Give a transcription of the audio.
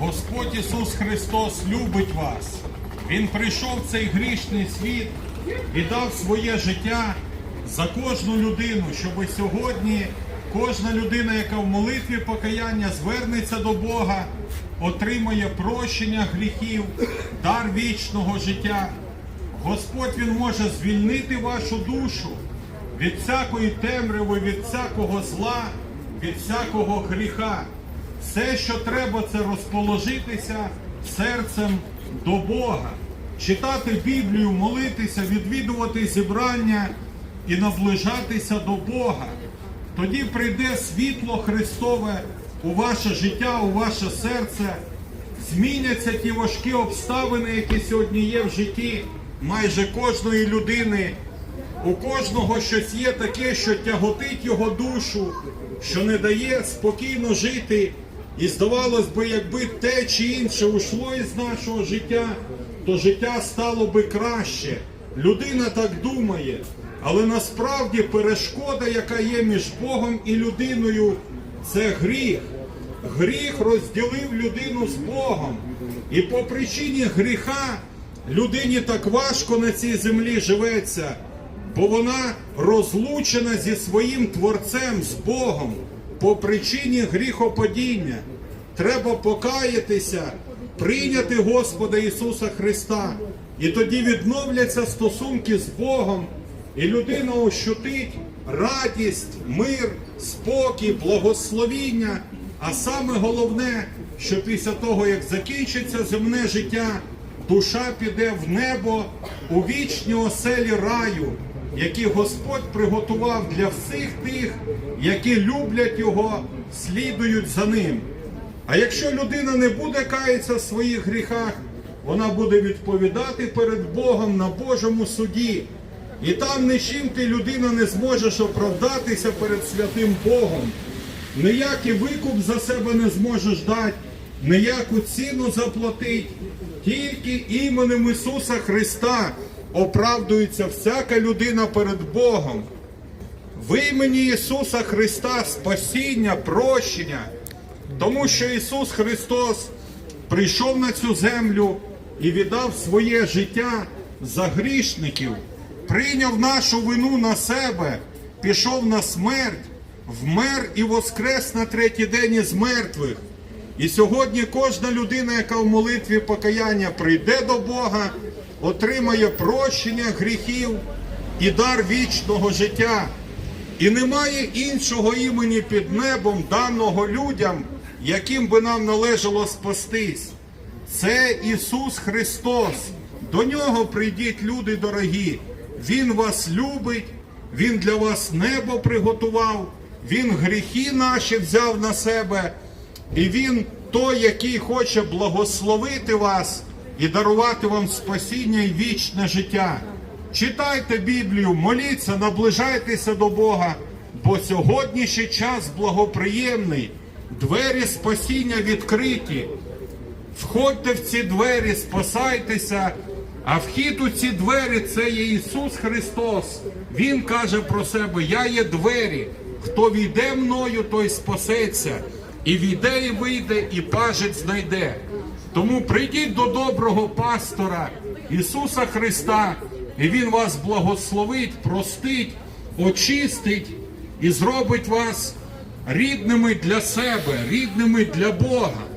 Господь Ісус Христос любить вас. Він прийшов в цей грішний світ і дав своє життя за кожну людину, щоб сьогодні кожна людина, яка в молитві покаяння звернеться до Бога, отримає прощення гріхів, дар вічного життя. Господь Він може звільнити вашу душу від всякої темряви, від всякого зла, від всякого гріха. Все, що треба, це розположитися серцем до Бога, читати Біблію, молитися, відвідувати зібрання і наближатися до Бога. Тоді прийде світло Христове у ваше життя, у ваше серце, зміняться ті важкі обставини, які сьогодні є в житті майже кожної людини. У кожного щось є таке, що тяготить його душу, що не дає спокійно жити. І здавалось би, якби те чи інше ушло із нашого життя, то життя стало би краще. Людина так думає. Але насправді перешкода, яка є між Богом і людиною, це гріх. Гріх розділив людину з Богом. І по причині гріха людині так важко на цій землі живеться, бо вона розлучена зі своїм Творцем, з Богом, по причині гріхопадіння. Треба покаятися, прийняти Господа Ісуса Христа. І тоді відновляться стосунки з Богом, і людина ощутить радість, мир, спокій, благословіння. А саме головне, що після того, як закінчиться земне життя, душа піде в небо у вічні оселі раю, які Господь приготував для всіх тих, які люблять його, слідують за ним. А якщо людина не буде каятися в своїх гріхах, вона буде відповідати перед Богом на Божому суді. І там нічим ти людина не зможеш оправдатися перед святим Богом. Ніякий викуп за себе не зможеш дати, ніяку ціну заплатить. Тільки іменем Ісуса Христа оправдується всяка людина перед Богом. В імені Ісуса Христа спасіння, прощення, тому що Ісус Христос прийшов на цю землю і віддав своє життя за грішників, прийняв нашу вину на себе, пішов на смерть, вмер і воскрес на третій день із мертвих. І сьогодні кожна людина, яка в молитві покаяння прийде до Бога, отримає прощення гріхів і дар вічного життя. І немає іншого імені під небом, даного людям, яким би нам належало спастись. Це Ісус Христос. До нього прийдіть, люди дорогі. Він вас любить, Він для вас небо приготував, Він гріхи наші взяв на себе, і Він той, який хоче благословити вас і дарувати вам спасіння і вічне життя. Читайте Біблію, моліться, наближайтеся до Бога, бо сьогоднішній час благоприємний, двері спасіння відкриті. Входьте в ці двері, спасайтеся, а вхід у ці двері це є Ісус Христос. Він каже про себе: Я є двері. Хто війде мною, той спасеться. І війде, і вийде, і пажець знайде. Тому прийдіть до доброго пастора Ісуса Христа, і Він вас благословить, простить, очистить і зробить вас рідними для себе, рідними для Бога.